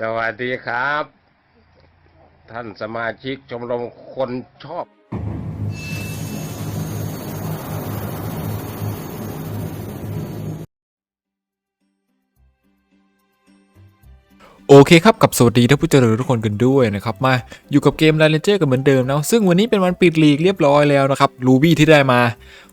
สวัสดีครับ ท่านสมาชิกชมรมคนชอบ โอเคครับกับสวัสดีท่านผู้เจริญทุกคนกันด้วยนะครับ มาอยู่กับเกม l ลนเจอร์กันเหมือนเดิมนะซึ่งวันนี้เป็นวันปิดลีกเรียบร้อยแล้วนะครับรูบี้ที่ได้มา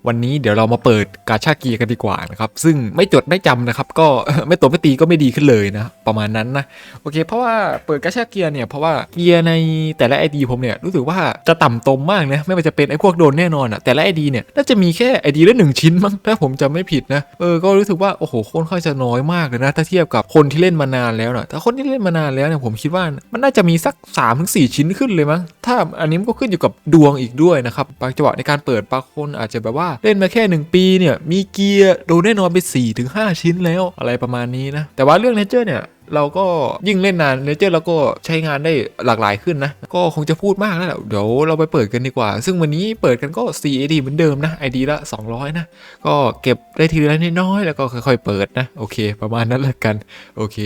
วันนี้เดี๋ยวเรามาเปิดกาชาเกียร์กันดีกว่านะครับซึ่งไม่จดไม่จำนะครับ ก็ไม่ตบไม่ตีก็ไม่ดีขึ้นเลยนะ ประมาณนั้นนะโอเค เพราะว่าเปิดกาชาเกียร์เนี่ยเพราะว่าเกียร์ในแต่ละไอดีผมเนี่ยรู้สึกว่าจะต่ำตมมากนะไม่ว่าจะเป็นไอพวกโดนแน่นอนอะแต่ละไอดีเนี่ยน่าจะมีแค่ไอดีละหนึ่งชิ้นมั้งถ้าผมจำไม่ผิดนะเออก็รู้สึกว่าโอ้โหค่อนข้างจะน้อยมากเลยนะถ้าเทียบกับคนที่เล่นมานานแล้วนะถ้าคนที่เล่นมานานแล้วเนี่ยผมคิดว่ามันน่าจะมีสัก3าถึงสชิ้นขึ้นเลยมั้งถ้าอันนี้มันก็ขึ้นอยู่กับดวงอีกด้วยนะครับบางจังหวะในการเปิดบางคนอาจจะแบบว่าเล่นมาแค่ 1 ปีเนี่ยมีเกียร์โดนแน่นอนไป4ี่ถึงหชิ้นแล้วอะไรประมาณนี้นะ แต่ว่าเรื่องเนเจอร์เนี่ยเราก็ยิ่งเล่นนานเนเจอร์เราก็ใช้งานได้หลากหลายขึ้นนะ ก็คงจะพูดมากแล้วแหละเดี๋ยวเราไปเปิดกันดีกว่า ซึ่งวันนี้เปิดกันก็4 ID เหมือนเดิมนะ ID ละ 200 นะ ก็เก็บได้ทีละน้อยๆแล้วก็ค่อยๆเปิดนะ โอเค ประมาณนั้นละกัน โอเค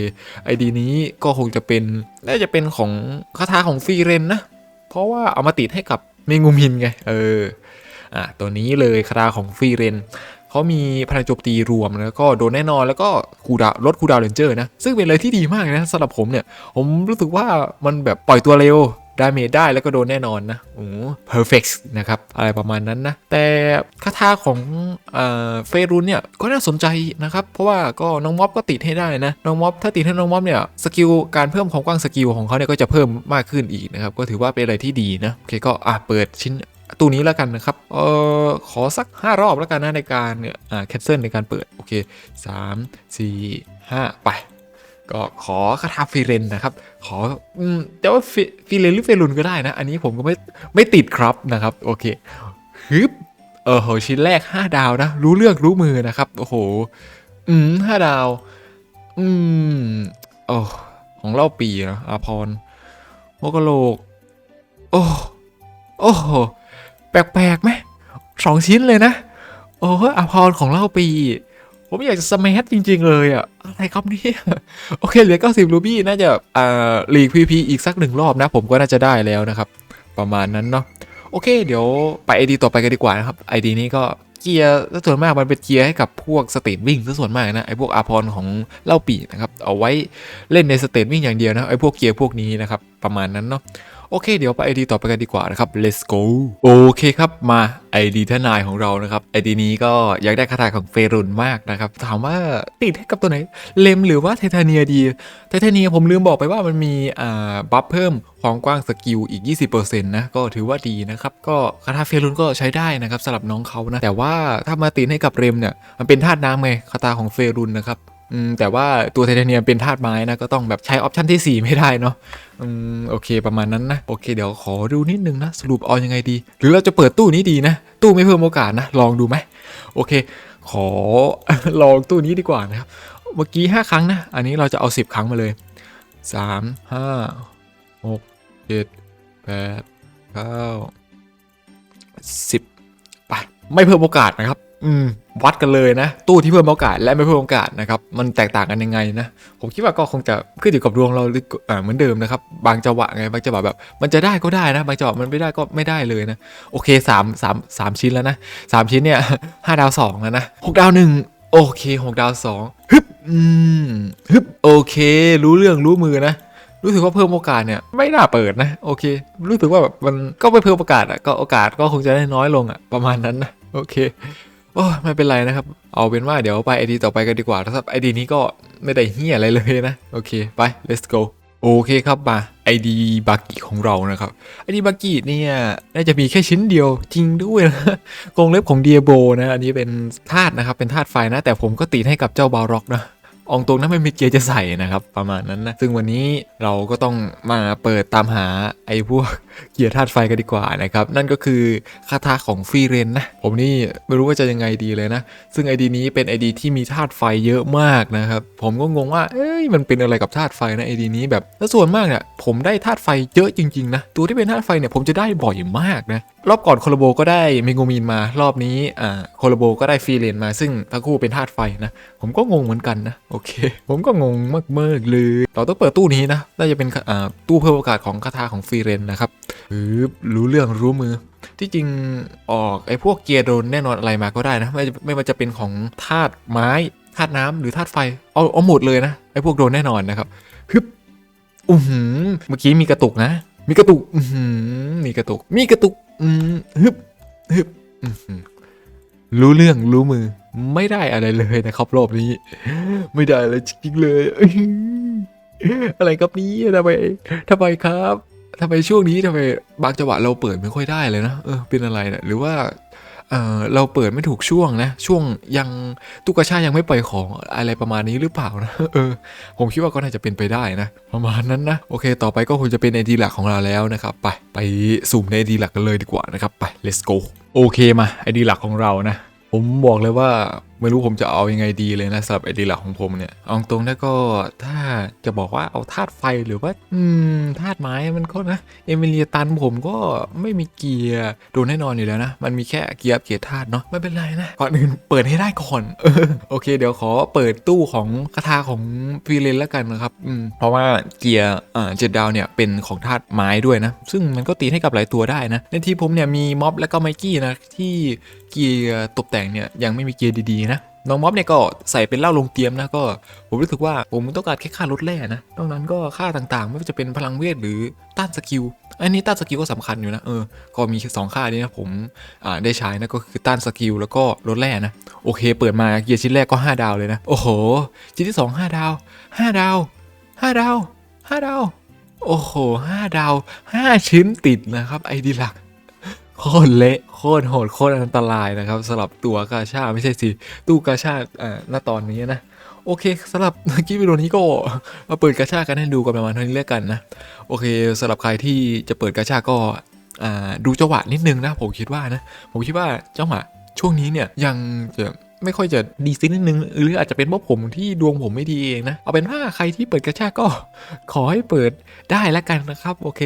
ID นี้ก็คงจะเป็นน่าจะเป็นของคาถาของฟรีเรนนะ เพราะว่าเอามาติดให้กับเมงูมินไง เออ อะตัวนี้เลยคาถาของฟรีเรนเขามีพลังโจมตีรวมแล้วก็โดนแน่นอนแล้วก็คูดาลดคูดาวเรนเจอร์นะซึ่งเป็นอะไรที่ดีมากนะสำหรับผมเนี่ยผมรู้สึกว่ามันแบบปล่อยตัวเร็วดาเมจได้แล้วก็โดนแน่นอนนะ โอ้เพอร์เฟกนะครับ อะไรประมาณนั้นนะ แต่คาถาของเอ่อเฟรุนเนี่ย ก็น่าสนใจนะครับ เพราะว่าก็น้องม็อบก็ติดให้ได้นะ น้องม็อบถ้าติดให้น้องม็อบเนี่ย สกิลการเพิ่มความกว้างสกิลของเขาเนี่ยก็จะเพิ่มมากขึ้นอีกนะครับ ก็ถือว่าเป็นอะไรที่ดีนะ โอเคก็อะเปิดชิ้น ตู้นี้แล้วกันนะครับ เอ่อ ขอสัก 5 รอบแล้วกันนะในการเนี่ยอ่าแคนเซิลในการเปิด โอเค 3 4 5 ไป ก็ขอคาถาฟิเรนนะครับ ขออืมแต่ว่าฟิเรนหรือเฟรุนก็ได้นะ อันนี้ผมก็ไม่ไม่ติดครับนะครับ โอเคฮึบเออโหชิ้นแรก 5 ดาวนะ รู้เรื่องรู้มือนะครับ โอ้โห อืมห้าดาว อืมโอ้ของเล่าปีนะอาพรโมกโลก โอ้ โอ้โห แปลกๆไหมสองชิ้นเลยนะ โอ้ยอภรของเล่าปี ผมอยากจะสมัทจริง ๆ เลยอะอะไรครับนี่โอเคเหลือ 90 รูบี้น่าจะอ่าลีกพีพีอีกสักหนึ่งรอบนะ ผมก็น่าจะได้แล้วนะครับ ประมาณนั้นเนาะโอเค เดี๋ยวไปไอดีต่อไปกันดีกว่านะครับไอดีนี้ก็เกียร์ส่วนมากมันเป็นเกียร์ให้กับพวกสเตทวิ่งส่วนมากนะไอพวกอาพรของเล่าปีนะครับเอาไว้เล่นในสเตทวิ่งอย่างเดียวนะไอพวกเกียร์พวกนี้นะครับประมาณนั้นเนาะโอเค เดี๋ยวไป ID ต่อไปกันดีกว่านะครับ let's go โอเคครับมา ID ทนายของเรานะครับ ID นี้ก็อยากได้คาถาของเฟรุนมากนะครับ ถามว่าติดให้กับตัวไหน เลมหรือว่าไทเทเนียดีไทเทเนียผมลืมบอกไปว่ามันมีอ่าบัฟเพิ่มความกว้างสกิลอีก 20%นะก็ถือว่าดีนะครับ ก็คาถาเฟรุนก็ใช้ได้นะครับสำหรับน้องเขานะ แต่ว่าถ้ามาติดให้กับเรมเนี่ยมันเป็นธาตุน้ำไงคาถาของเฟรุนนะครับ แต่ว่าตัวไทเทเนียมเป็นธาตุไม้นะก็ต้องแบบใช้ออปชันที่ 4 ไม่ได้เนาะอืมโอเคประมาณนั้นนะ โอเคเดี๋ยวขอดูนิดนึงนะ สรุปเอายังไงดี หรือเราจะเปิดตู้นี้ดีนะ ตู้ไม่เพิ่มโอกาสนะ ลองดูไหมโอเค ขอลองตู้นี้ดีกว่านะครับ เมื่อกี้ 5 ครั้งนะ อันนี้เราจะเอา 10 ครั้งมาเลย 3 5 6 7 8 9 10ไปไม่เพิ่มโอกาสนะครับ อืม วัดกันเลยนะ ตู้ที่เพิ่มโอกาสและไม่เพิ่มโอกาสนะครับมันแตกต่างกันยังไงนะผมคิดว่าก็คงจะขึ้นอยู่กับดวงเราหรืออ่าเหมือนเดิมนะครับบางจังหวะไงบางจังหวะแบบ มันจะได้ก็ได้นะ บางจังหวะมันไม่ได้ก็ไม่ได้เลยนะโอเคสามสามสามชิ้นแล้วนะสามชิ้นเนี่ยห้าดาวสองแล้วนะหกดาวหนึ่งโอเคหกดาวสองฮึบอืมฮึบโอเค รู้เรื่องรู้มือนะรู้สึกว่าเพิ่มโอกาสเนี่ยไม่น่าเปิดนะโอเค รู้สึกว่าแบบมันก็ไม่เพิ่มโอกาสอะก็โอกาสก็คงจะได้น้อยลงอะประมาณนั้นนะโอเค โอ้ไม่เป็นไรนะครับ เอาเป็นว่าเดี๋ยวไปไอดีต่อไปกันดีกว่าครับไอดีนี้ก็ไม่ได้เฮียอะไรเลยนะ โอเคไป let's go โอเคครับมา ID บากิของเรานะครับ ID บากิเนี่ยน่าจะมีแค่ชิ้นเดียวจริงด้วยนะกรงเล็บของเดียโบนะ อันนี้เป็นธาตุนะครับ เป็นธาตุไฟนะ แต่ผมก็ตีให้กับเจ้าบาร็อกนะ อองตรงนั้นไม่มีเกียร์จะใส่นะครับ ประมาณนั้นนะ ซึ่งวันนี้เราก็ต้องมาเปิดตามหาไอ้พวกเกียร์ธาตุไฟกันดีกว่านะครับ นั่นก็คือคาถาของฟรีเรนนะ ผมนี่ไม่รู้ว่าจะยังไงดีเลยนะ ซึ่งไอดีนี้เป็นไอดีที่มีธาตุไฟเยอะมากนะครับ ผมก็งงว่า เอ้ยมันเป็นอะไรกับธาตุไฟนะไอดีนี้แบบแล้วส่วนมากเนี่ยผมได้ธาตุไฟเยอะจริงๆนะ ตัวที่เป็นธาตุไฟเนี่ยผมจะได้บ่อยมากนะ รอบก่อนโคโลโบก็ได้เมโงมีนมารอบนี้อ่าโคโลโบก็ได้ฟรีเรนมา ซึ่งทั้งคู่เป็นธาตุไฟนะ ผมก็งงเหมือนกันนะโอเค ผมก็งงมากๆเลย เราต้องเปิดตู้นี้นะ น่าจะเป็นตู้เพิ่มโอกาสของคาถาของฟรีเรนนะครับรู้เรื่องรู้มือ ที่จริงออกไอ้พวกเกียร์โดนแน่นอนอะไรมาก็ได้นะ ไม่ไม่ว่าจะเป็นของธาตุไม้ธาตุน้ำหรือธาตุไฟ เอาเอาหมดเลยนะไอ้พวกโดนแน่นอนนะครับฮึบอือหือเมื่อกี้มีกระตุกนะ มีกระตุกอือหือมีกระตุก มีกระตุกอืมฮึบฮึบรู้เรื่องรู้มือ ไม่ได้อะไรเลยนะครับรอบนี้ ไม่ได้เลยจริงๆเลย อะไรครับนี้ทำไมทำไมครับทำไมช่วงนี้ทำไมบางจังหวะเราเปิดไม่ค่อยได้เลยนะเออเป็นอะไรนะหรือว่าเออเราเปิดไม่ถูกช่วงนะ ช่วงยังตุกกระชายังไม่ปล่อยของอะไรประมาณนี้หรือเปล่านะเออผมคิดว่าก็น่าจะเป็นไปได้นะ ประมาณนั้นนะ โอเค ต่อไปก็คงจะเป็นไอดีหลักของเราแล้วนะครับ ไปไปสุ่มในไอดีหลักกันเลยดีกว่านะครับ ไป let's go โอเคมาไอดีหลักของเรานะ ผมบอกเลยว่าไม่รู้ผมจะเอายังไงดีเลยนะสำหรับไอดีหลักของผมเนี่ยเอาตรงๆนะก็ถ้าจะบอกว่าเอาธาตุไฟหรือว่า อืมธาตุไม้มันก็นะเอมิเลียตันผมก็ไม่มีเกียร์โดนแน่นอนอยู่แล้วนะ มันมีแค่เกียร์เกียร์ธาตุเนาะไม่เป็นไรนะก่อนอื่นเปิดให้ได้ก่อนเออโอเค เดี๋ยวขอเปิดตู้ของคาถาของฟีเลนแล้วกันนะครับอืมเพราะว่าเกียร์อ่าเจ็ดดาวเนี่ยเป็นของธาตุไม้ด้วยนะ ซึ่งมันก็ตีให้กับหลายตัวได้นะในทีมผมเนี่ยมีม็อบและก็ไมกี้นะที่เกียร์ตกแต่งเนี่ยยังไม่มีเกียร์ดีๆนะน้องม็อบเนี่ยก็ใส่เป็นเหล้าลงเตรียมนะก็ผมรู้สึกว่าผมต้องการแค่ค่ารถแร่นะนอกนั้นก็ค่าต่างๆ ไม่ว่าจะเป็นพลังเวทหรือต้านสกิลอันนี้ต้านสกิลก็สำคัญอยู่นะเออก็มีสองค่านี้นะผมอ่าได้ใช้นะก็คือต้านสกิลแล้วก็ลดแร่นะโอเค เปิดมาเกียร์ชิ้นแรกก็ 5 ดาวเลยนะ โอ้โห ชิ้นที่ 2 5 ดาว 5 ดาว 5 ดาว 5 ดาว โอ้โห 5 ดาว 5 ชิ้นติดนะครับไอดีหลัก โคตรเละโคตรโหดโคตรอันตรายนะครับสำหรับตัวกาชาไม่ใช่สิตู้กาชาอ่าณตอนนี้นะโอเคสำหรับคลิปวิดีโอนี้ก็มาเปิดกาชากันให้ดูกันประมาณเท่านี้แล้วกันนะโอเคสำหรับใครที่จะเปิดกาชาก็อ่าดูจังหวะนิดนึงนะผมคิดว่านะผมคิดว่าจังหวะช่วงนี้เนี่ยยังจะ ไม่ค่อยจะดีซินิดนึง หรืออาจจะเป็นเพราะผมที่ดวงผมไม่ดีเองนะ เอาเป็นว่าใครที่เปิดกระชากก็ขอให้เปิดได้แล้วกันนะครับ โอเค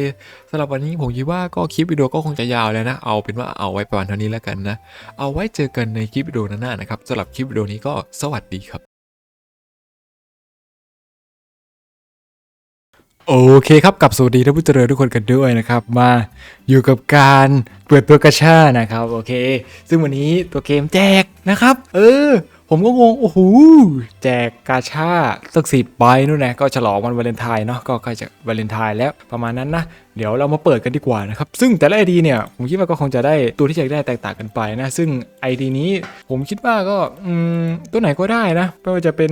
สำหรับวันนี้ผมคิดว่าก็คลิปวิดีโอก็คงจะยาวแล้วนะ เอาเป็นว่าเอาไว้ประมาณเท่านี้แล้วกันนะ เอาไว้เจอกันในคลิปวิดีโอหน้าๆนะครับสำหรับคลิปวิดีโอนี้ก็สวัสดีครับ โอเคครับกับสวัสดีท่านผู้เจริญทุกคนกันด้วยนะครับ มาอยู่กับการเปิดตัวกระชานะครับ โอเค ซึ่งวันนี้ตัวเกมแจกนะครับ เออ ผมก็งง โอ้โห แจกกาชาสักสิบใบนู่นนะก็ฉลองวันวาเลนไทน์เนาะก็ใกล้จะวาเลนไทน์แล้วประมาณนั้นนะ เดี๋ยวเรามาเปิดกันดีกว่านะครับ ซึ่งแต่ละไอดีเนี่ย ผมคิดว่าก็คงจะได้ตัวที่อยากได้แตกต่างกันไปนะ ซึ่งไอดีนี้ผมคิดว่าก็ตัวไหนก็ได้นะไม่ว่าจะเป็น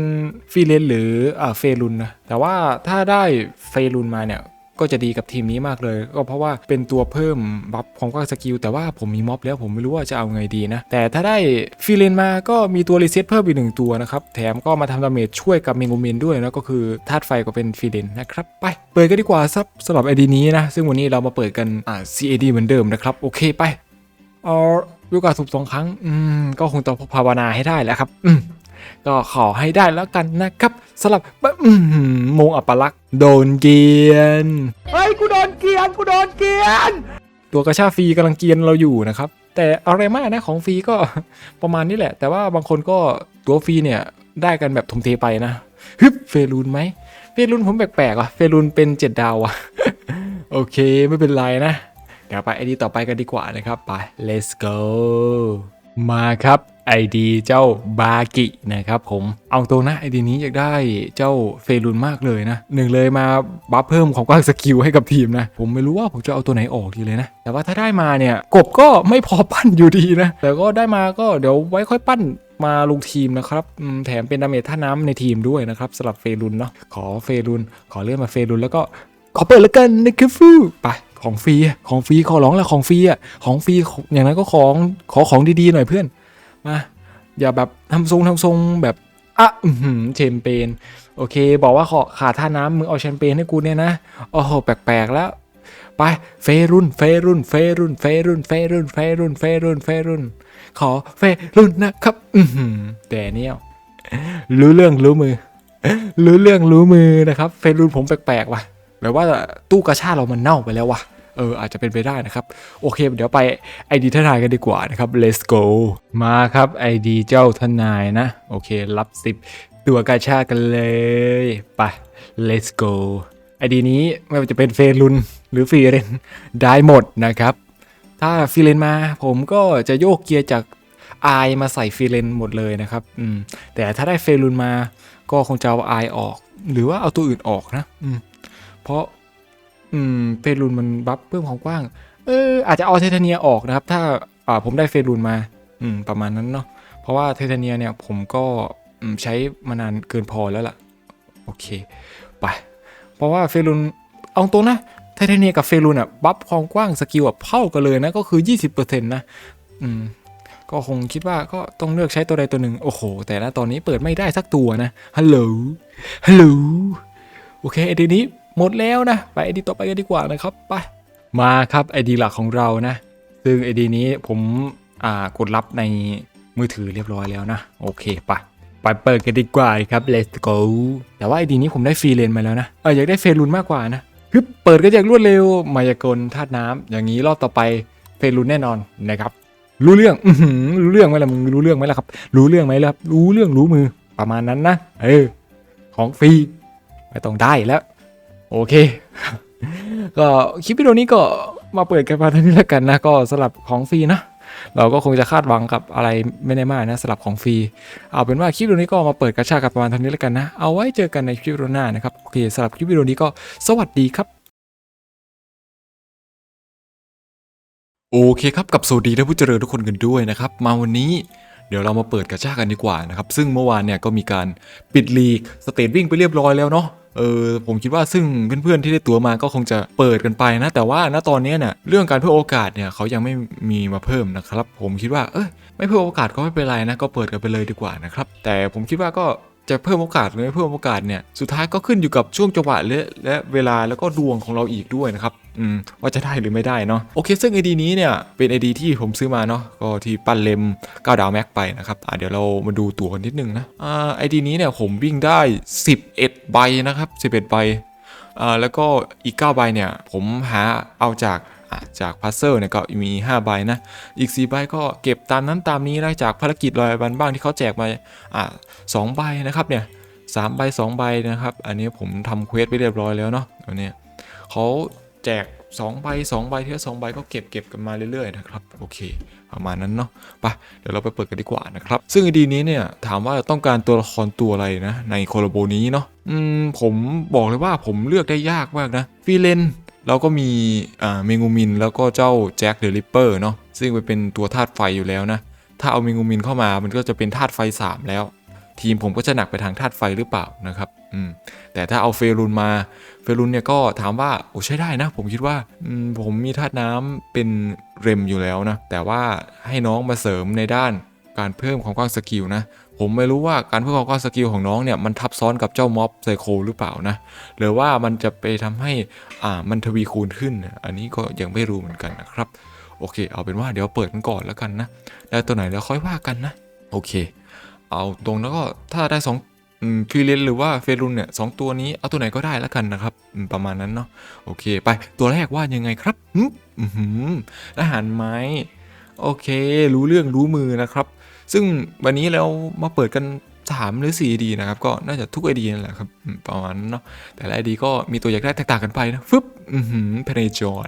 ฟีเลนหรืออ่าเฟรุนนะแต่ว่าถ้าได้เฟรุนมาเนี่ย ก็จะดีกับทีมนี้มากเลย ก็เพราะว่าเป็นตัวเพิ่มบัฟของก็สกิลแต่ว่าผมมีม็อบแล้วผมไม่รู้ว่าจะเอาไงดีนะ แต่ถ้าได้ฟีเลนมาก็มีตัวรีเซ็ตเพิ่มอีกหนึ่งตัวนะครับ แถมก็มาทำดาเมจช่วยกับเมงโกเมนด้วยนะก็คือธาตุไฟก็เป็นฟีเลนนะครับ ไป เปิดกันดีกว่าซับสำหรับไอดีนี้นะ ซึ่งวันนี้เรามาเปิดกันอ่า CAD เหมือนเดิมนะครับโอเคไปเออวิวกาสูบสองครั้งอืมก็คงต้องภาวนาให้ได้แหล้วครับอืมก็ขอให้ได้แล้วกันนะครับสำหรับอืมมงอัปลักษณ โดนเกียน เฮ้ยกูโดนเกลียนกูโดนเกลียน ตัวกระชาฟรีกำลังเกียนเราอยู่นะครับ แต่อะไรมากนะของฟรีก็ ประมาณนี้แหละ แต่ว่าบางคนก็ตัวฟรีเนี่ยได้กันแบบทมเทไปนะฮึบเฟรูนไหมเฟรูนผมแปลกๆว่ะเฟรูนเป็นเจ็ดดาวว่ะ โอเคไม่เป็นไรนะ เดี๋ยวไปไอดีต่อไปกันดีกว่านะครับ ไป let's go มาครับ ไอดีเจ้าบากินะครับผม เอาตรงนะไอดีนี้อยากได้เจ้าเฟรุนมากเลยนะหนึ่งเลยมาบัฟเพิ่มของกว้างสกิลให้กับทีมนะ ผมไม่รู้ว่าผมจะเอาตัวไหนออกดีเลยนะ แต่ว่าถ้าได้มาเนี่ย กบก็ไม่พอปั้นอยู่ดีนะ แต่ก็ได้มาก็เดี๋ยวไว้ค่อยปั้นมาลงทีมนะครับ แถมเป็นดาเมจท่าน้ำในทีมด้วยนะครับสำหรับเฟรุนเนาะขอเฟรุน ขอเลื่อนมาเฟรุนแล้วก็ขอเปิดแล้วกันนะครับฟูไปของฟรีของฟรีขอร้องล้วของฟรีอะของฟรีอย่างนั้นก็ของขอของดีๆหน่อยเพื่อน มาอย่าแบบทำทรงทำทรงแบบอะอื้อหือแชมเปญโอเค บอกว่าขอขาดท่าน้ำมึงเอาแชมเปญให้กูเนี่ยนะโอ้โหแปลกๆแล้ว ไปเฟรุนเฟรุนเฟรุนเฟรุนเฟรุนเฟรุนเฟรุนเฟรุนขอเฟรุนนะครับอืแต่เนี่ยรู้เรื่องรู้มือ รู้เรื่องรู้มือนะครับ เฟรุนผมแปลกๆว่ะแบบว่าตู้กระชาเรามันเน่าไปแล้วว่ะ เอออาจจะเป็นไปได้นะครับ โอเค เดี๋ยวไป ID ทนายกันดีกว่านะครับ let's go มาครับ ID เจ้าทนายนะ โอเค รับ 10 ตัวกาชากันเลยไป let's go ไอดีนี้ไม่ว่าจะเป็นเฟรุนหรือฟีเรนได้หมดนะครับ ถ้าฟีเลนมาผมก็จะโยกเกียร์จากไอมาใส่ฟีเลนหมดเลยนะครับอืมแต่ถ้าได้เฟรุนมาก็คงจะเอาไอออก หรือว่าเอาตัวอื่นออกนะอืมเพราะ อืมเฟรุนมันบัฟเพิ่มความกว้าง เอออาจจะเอาไทเทเนียออกนะครับ ถ้าอ่าผมได้เฟรุนมา อืมประมาณนั้นเนาะเพราะว่าไทเทเนียเนี่ยผมก็ใช้มานานเกินพอแล้วล่ะ โอเคไปเพราะว่าเฟรุนเอาตรงนะไทเทเนียกับเฟรุนอะบัฟความกว้างสกิลแบบเท่ากันเลยนะก็คือ 20%นะอืมก็คงคิดว่าก็ต้องเลือกใช้ตัวใดตัวหนึ่ง โอ้โห แต่ณตอนนี้เปิดไม่ได้สักตัวนะฮัลโหลฮัลโหลโอเคไอดีนี้ หมดแล้วนะ ไปไอดีต่อไปกันดีกว่านะครับไปมาครับไอดีหลักของเรานะ ซึ่งไอดีนี้ผมอ่ากดรับในมือถือเรียบร้อยแล้วนะ โอเคไปไปเปิดกันดีกว่าครับ let's go แต่ว่าไอดีนี้ผมได้ฟรีเลนมาแล้วนะเอออยากได้เฟรุนมากกว่านะฮึบเปิดก็อยางรวดเร็ว มายากลธาตุน้ำอย่างนี้รอบต่อไปเฟรุนแน่นอนนะครับ รู้เรื่องอืรู้เรื่องไหมล่ะมึงรู้เรื่องไหมล่ะครับ รู้เรื่องไหมล่ะครับรู้เรื่องรู้มือประมาณนั้นนะเออของฟรีไม่ต้องได้แล้ว โอเค ก็คลิปวิดีโอนี้ก็มาเปิดกันมาเท่านี้แล้วกันนะ ก็สลับของฟรีนะ เราก็คงจะคาดหวังกับอะไรไม่ได้มากนะสลับของฟรี เอาเป็นว่าคลิปวิดีโอนี้ก็มาเปิดกระชากกันประมาณเท่านี้แล้วกันนะ เอาไว้เจอกันในคลิปวิดีโอหน้านะครับ โอเคสำหรับคลิปวิดีโอนี้ก็สวัสดีครับโอเคครับกับสวัสดีท่านผู้เจริญทุกคนกันด้วยนะครับ มาวันนี้เดี๋ยวเรามาเปิดกระชากกันดีกว่านะครับ ซึ่งเมื่อวานเนี่ยก็มีการปิดลีกสเตทวิ่งไปเรียบร้อยแล้วเนาะ เออผมคิดว่าซึ่งเพื่อนๆที่ได้ตั๋วมาก็คงจะเปิดกันไปนะ แต่ว่าณตอนนี้เนี่ยเรื่องการเพิ่มโอกาสเนี่ยเขายังไม่มีมาเพิ่มนะครับ ผมคิดว่าเออไม่เพิ่มโอกาสก็ไม่เป็นไรนะก็เปิดกันไปเลยดีกว่านะครับแต่ผมคิดว่าก็ จะเพิ่มโอกาสหรือไม่เพิ่มโอกาสเนี่ยสุดท้ายก็ขึ้นอยู่กับช่วงจังหวะและและเวลาแล้วก็ดวงของเราอีกด้วยนะครับอืมว่าจะได้หรือไม่ได้เนาะโอเค ซึ่ง ID นี้เนี่ยเป็น ID ที่ผมซื้อมาเนาะก็ที่ปั้นเลม9ดาวแม็กไปนะครับอะเดี๋ยวเรามาดูตัวกันนิดนึงนะอ่า ID นี้เนี่ยผมวิ่งได้ 11 ใบนะครับ 11 ใบอ่าแล้วก็อีก 9 ใบเนี่ยผมหาเอาจาก จากพัซเซอร์เนี่ยก็มี 5 ใบนะ อีก 4 ใบก็เก็บตามนั้นตามนี้นะจากภารกิจรายวันบ้างที่เขาแจกมาอะสองใบนะครับเนี่ยสามใบสองใบนะครับ อันนี้ผมทำเควสไปเรียบร้อยแล้วเนาะตัวเนี้เขาแจก2ใบ2ใบทีละ2ใบก็เก็บเก็บกันมาเรื่อยๆนะครับโอเคประมาณนั้นเนาะไปเดี๋ยวเราไปเปิดกันดีกว่านะครับซึ่งไอดีนี้เนี่ยถามว่าต้องการตัวละครตัวอะไรนะในโคโลโบนี้เนาะอืมผมบอกเลยว่าผมเลือกได้ยากมากนะฟีเลน เราก็มีเมงูมินแล้วก็เจ้าแจ็คเดอะริปเปอร์เนาะซึ่งมันเป็นตัวธาตุไฟอยู่แล้วนะ ถ้าเอาเมงูมินเข้ามามันก็จะเป็นธาตุไฟสามแล้ว ทีมผมก็จะหนักไปทางธาตุไฟหรือเปล่านะครับอืมแต่ถ้าเอาเฟรุนมาเฟรุนเนี่ยก็ถามว่าโอ้ใช้ได้นะ ผมคิดว่าผมมีธาตุน้ำเป็นเรมอยู่แล้วนะแต่ว่าให้น้องมาเสริมในด้านการเพิ่มความกว้างสกิลนะ ผมไม่รู้ว่าการเพิ่มความกว้างสกิลของน้องเนี่ยมันทับซ้อนกับเจ้าม็อบไซโคหรือเปล่านะ หรือว่ามันจะไปทำให้อ่ามันทวีคูณขึ้น อันนี้ก็ยังไม่รู้เหมือนกันนะครับ โอเค เอาเป็นว่าเดี๋ยวเปิดกันก่อนแล้วกันนะได้ตัวไหนแล้วค่อยว่ากันนะ โอเค เอาตรงแล้วก็ถ้าได้สองฟรีเลนหรือว่าเฟรุนเนี่ยสองตัวนี้เอาตัวไหนก็ได้แล้วกันนะครับ ประมาณนั้นเนาะโอเค ไปตัวแรกว่ายังไงครับหึอือหืออาหารไม้โอเค รู้เรื่องรู้มือนะครับ ซึ่งวันนี้เรามาเปิดกัน 3 หรือ4ดีนะครับ ก็น่าจะทุกไอดีนั่นแหละครับประมาณนั้นเนาะแต่ละไอดีก็มีตัวอยากได้แตกต่างกันไปนะฟึบอือหือเพเนจอน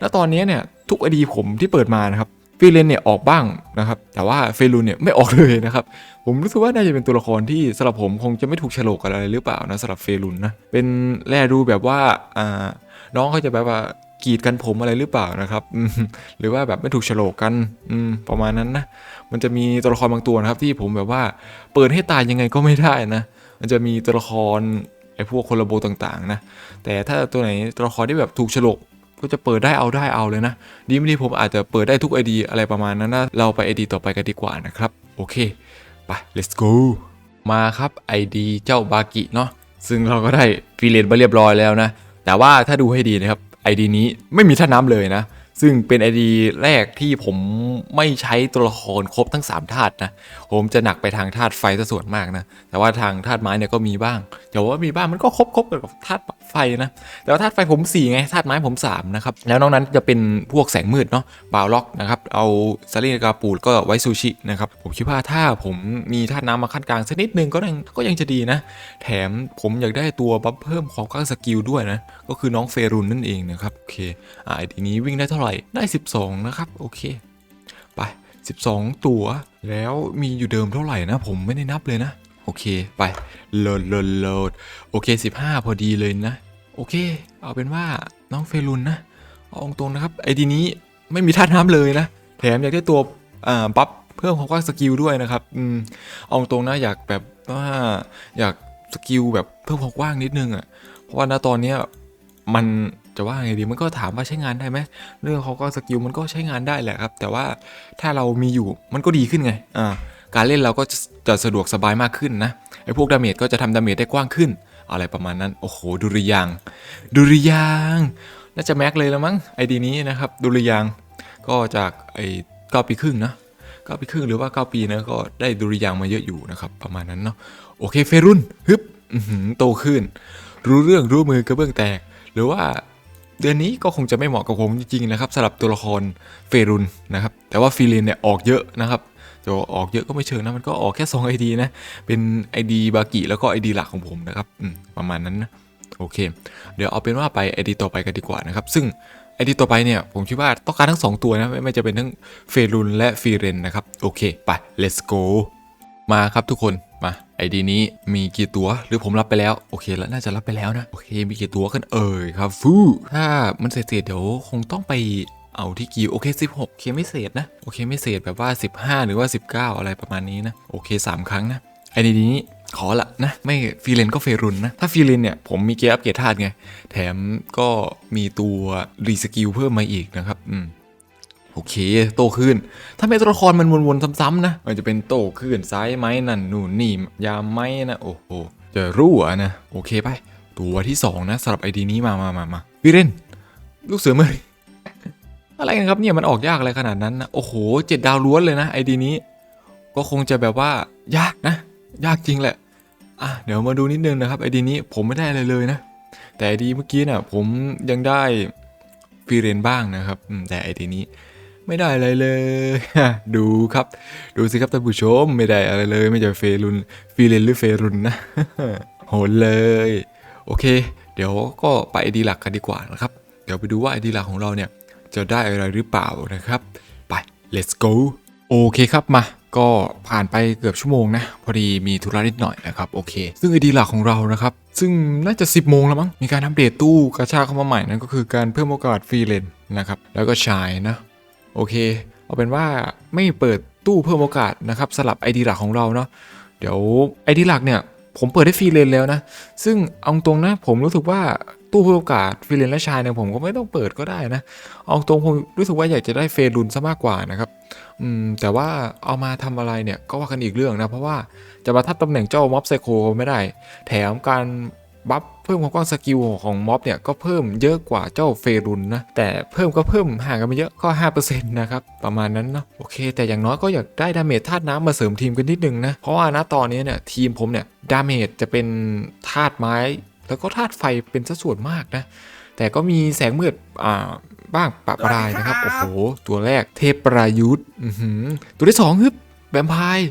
แล้วตอนนี้เนี่ยทุกไอดีผมที่เปิดมานะครับฟรีเลนเนี่ยออกบ้างนะครับ แต่ว่าเฟรุนเนี่ยไม่ออกเลยนะครับ ผมรู้สึกว่าน่าจะเป็นตัวละครที่สำหรับผมคงจะไม่ถูกฉลกอะไรหรือเปล่านะสำหรับเฟรุนนะ เป็นแลดูแบบว่าอ่าน้องเขาจะแบบว่า กีดกันผมอะไรหรือเปล่านะครับหรือว่าแบบไม่ถูกฉลกกันอืประมาณนั้นนะมันจะมีตัวละครบางตัวนะครับ ที่ผมแบบว่าเปิดให้ตายยังไงก็ไม่ได้นะมันจะมีตัวละครไอ้พวกโคลาโบต่างๆนะแต่ถ้าตัวไหนตัวละครที่แบบถูกฉลกก็จะเปิดได้เอาได้เอาเลยนะ ดีไม่ดีผมอาจจะเปิดได้ทุก ID อะไรประมาณนั้นนะเราไป ID ต่อไปกันดีกว่านะครับ โอเคไป let's go มาครับ ID เจ้าบากิเนาะซึ่งเราก็ได้ฟรีเลนมาเรียบร้อยแล้วนะ แต่ว่าถ้าดูให้ดีนะครับ ID นี้ไม่มีท่าน้ำเลยนะ ซึ่งเป็น ID แรกที่ผมไม่ใช้ตัวละครครบทั้ง 3 ธาตุนะ ผมจะหนักไปทางธาตุไฟซะส่วนมากนะ แต่ว่าทางธาตุไม้เนี่ยก็มีบ้างแต่ว่ามีบ้างมันก็ครบครบๆกับธาตุ ไฟไฟนะ แต่ว่าธาตุไฟผม 4 ไงธาตุไม้ผม 3 นะครับ แล้วนอกนั้นจะเป็นพวกแสงมืดเนาะบาวล็อกนะครับ เอาซารินกาปูดก็ไว้ซูชินะครับ ผมคิดว่าถ้าผมมีธาตุน้ำมาขั้นกลางสักนิดนึงก็ยังก็ยังจะดีนะ แถมผมอยากได้ตัวบัฟเพิ่มความกล้าสกิลด้วยนะ ก็คือน้องเฟรุนนั่นเองนะครับโอเคอ่าทีนี้วิ่งได้เท่าไหร่ได้ 12 นะครับโอเคไป 12 ตัว แล้วมีอยู่เดิมเท่าไหร่นะ ผมไม่ได้นับเลยนะ โอเคไปโหลดโหลดโหลดโอเค 15 พอดีเลยนะ โอเค เอาเป็นว่าน้องเฟรุนนะเอาตรงนะครับไอดีนี้ไม่มีท่าตุน้ำเลยนะ แถมอยากได้ตัวอ่าบัฟเพิ่มความกว้างสกิลด้วยนะครับอืมเอาตรงนะอยากแบบว่าอยากสกิลแบบเพิ่มความกว้างนิดนึงอะ่ะเพราะว่าณตอนเนี้ยมันจะว่าไงดีมันก็ถามว่าใช้งานได้ไหมเรื่องของกว้างสกิลมันก็ใช้งานได้แหละครับ แต่ว่าถ้าเรามีอยู่มันก็ดีขึ้นไงอ่า การเล่นเราก็จะสะดวกสบายมากขึ้นนะไอ้พวกดาเมจก็จะทำดาเมจได้กว้างขึ้น อะไรประมาณนั้น โอ้โหดุริยางดุริยางน่าจะแม็กเลยแล้วมั้งไอดีนี้นะครับดุริยางก็จากไอ้เก้าปีครึ่งนะเก้าปีครึ่งหรือว่าเก้าปีนะก็ได้ดุริยางมาเยอะอยู่นะครับประมาณนั้นเนาะโอเคเฟรุนฮึบโตขึ้น รู้เรื่องรู้มือกระเบื้องแตก หรือว่าเดือนนี้ก็คงจะไม่เหมาะกับผมจริงๆนะครับสำหรับตัวละครเฟรุนนะครับแต่ว่าฟีเลนเนี่ยออกเยอะนะครับ จะออกเยอะก็ไม่เชิงนะ มันก็ออกแค่2 ID นะ เป็น ID บากิแล้วก็ ID หลักของผมนะครับประมาณนั้นนะโอเค เดี๋ยวเอาเป็นว่าไป ID ต่อไปกันดีกว่านะครับ ซึ่ง ID ต่อไปเนี่ย ผมคิดว่าต้องการทั้ง 2 ตัวนะ ไม่จะเป็นทั้งเฟรุนและฟีเรนนะครับ โอเค ไป let's go มาครับทุกคนมา ID นี้มีกี่ตัวหรือผมรับไปแล้ว โอเคแล้วน่าจะรับไปแล้วนะ โอเค มีกี่ตัวกันเอ่ยครับฟูถ้ามันเสร็จเดี๋ยวคงต้องไป เอาที่กี่โอเค 16โอเคไม่เศษนะ โอเคไม่เศษแบบว่า 15 หรือว่า 19 อะไรประมาณนี้นะ โอเค 3 ครั้งนะ ไอ้ในนี้ขอละนะ ไม่ฟีเลนก็เฟรุนนะ ถ้าฟีเลนเนี่ย ผมมีเกียร์อัปเกรดธาตุไง แถมก็มีตัวรีสกิลเพิ่มมาอีกนะครับ อืมโอเค โตขึ้น ถ้าเป็นตัวละครมันวนๆซ้ำๆนะ มันจะเป็นโตขึ้นซ้ายไหมนั่นนู่นนี่ยามไหมนะ โอ้โห จะรู้อะนะ โอเคไป ตัวที่ 2 นะสำหรับไอดีนี้มามามามาฟีเลนลูกเสือเมย อะไรกันครับเนี่ยมันออกยากอะไรขนาดนั้นนะโอ้โหเจ็ดดาวล้วนเลยนะไอดีนี้ ก็คงจะแบบว่ายากนะ ยากจริงแหละอะเดี๋ยวมาดูนิดนึงนะครับไอดีนี้ผมไม่ได้อะไรเลยนะ แต่ไอดีเมื่อกี้น่ะผมยังได้ฟีเรนบ้างนะครับแต่ไอดีนี้ไม่ได้อะไรเลย ดูครับ ดูสิครับท่านผู้ชมไม่ได้อะไรเลย ไม่ใช่เฟรุนฟีเรนหรือเฟรุนนะโหดเลย โอเค เดี๋ยวก็ไปไอดีหลักกันดีกว่านะครับ เดี๋ยวไปดูว่าไอดีหลักของเราเนี่ย จะได้อะไรหรือเปล่านะครับ ไป let's go โอเคครับมาก็ผ่านไปเกือบชั่วโมงนะ พอดีมีธุระนิดหน่อยนะครับ โอเค ซึ่งไอดีหลักของเรานะครับ ซึ่งน่าจะ 10 โมงแล้วมั้งมีการอัปเดตตู้กระชากเข้ามาใหม่นั่นก็คือการเพิ่มโอกาสฟรีเลนนะครับ แล้วก็ชายนะ โอเค เอาเป็นว่าไม่เปิดตู้เพิ่มโอกาสนะครับสลับไอดีหลักของเราเนาะเดี๋ยวไอดีหลักเนี่ยผมเปิดได้ฟรีเลนแล้วนะ ซึ่งเอาตรงนะผมรู้สึกว่า ตู้พิ่มโอกาสฟรีเลนและชายเนี่ยผมก็ไม่ต้องเปิดก็ได้นะ เอาตรงผมรู้สึกว่าอยากจะได้เฟรุนซะมากกว่านะครับ อืมแต่ว่าเอามาทำอะไรเนี่ยก็ว่ากันอีกเรื่องนะ เพราะว่าจะมาทับตำแหน่งเจ้าม็อบไซโคไม่ได้ แถมการบัฟเพิ่มความกว้างสกิลของม็อบเนี่ยก็เพิ่มเยอะกว่าเจ้าเฟรุนนะ แต่เพิ่มก็เพิ่มห่างกันไปเยอะก็ 5%นะครับประมาณนั้นเนาะโอเค แต่อย่างน้อยก็อยากได้ดาเมจธาตุน้ำมาเสริมทีมกันนิดนึงนะ เพราะว่าณตอนนี้เนี่ยทีมผมเนี่ยดาเมจจะเป็นธาตุไม้ แล้วก็ธาตุไฟเป็นสัดส่วนมากนะ แต่ก็มีแสงมืดอ่าบ้างปะปรายนะครับ โอ้โห ตัวแรกเทพประยุทธ์อื้อหือตัวที่สองฮึบแบมไพร์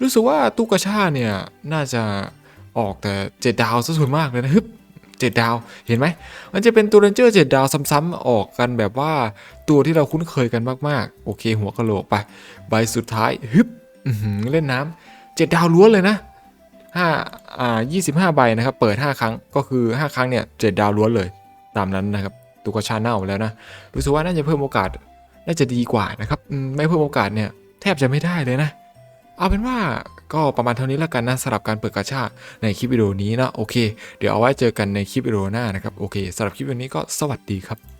รู้สึกว่าตู้กระชาเนี่ย น่าจะออกแต่เจ็ดดาวซะส่วนมากเลยนะฮึบเจ็ดดาวเห็นไหม มันจะเป็นตัวเรนเจอร์เจ็ดดาวซ้ำๆออกกันแบบว่าตัวที่เราคุ้นเคยกันมากๆ โอเค หัวกะโหลกไป ใบสุดท้ายฮึบอื้อหือเล่นน้ำเจ็ดดาวล้วนเลยนะ ห้าอ่ายี่สิบห้าใบนะครับ เปิด 5 ครั้ง ก็คือ 5 ครั้งเนี่ยเจ็ดดาวล้วนเลย ตามนั้นนะครับตุกชาเน่าแล้วนะ รู้สึกว่าน่าจะเพิ่มโอกาส น่าจะดีกว่านะครับ ไม่เพิ่มโอกาสเนี่ยแทบจะไม่ได้เลยนะ เอาเป็นว่าก็ประมาณเท่านี้แล้วกันนะสำหรับการเปิดกาชาในคลิปวิดีโอนี้นะโอเค เดี๋ยวเอาไว้เจอกันในคลิปวิดีโอหน้านะครับ โอเคสำหรับคลิปวิดีโอนี้ก็สวัสดีครับ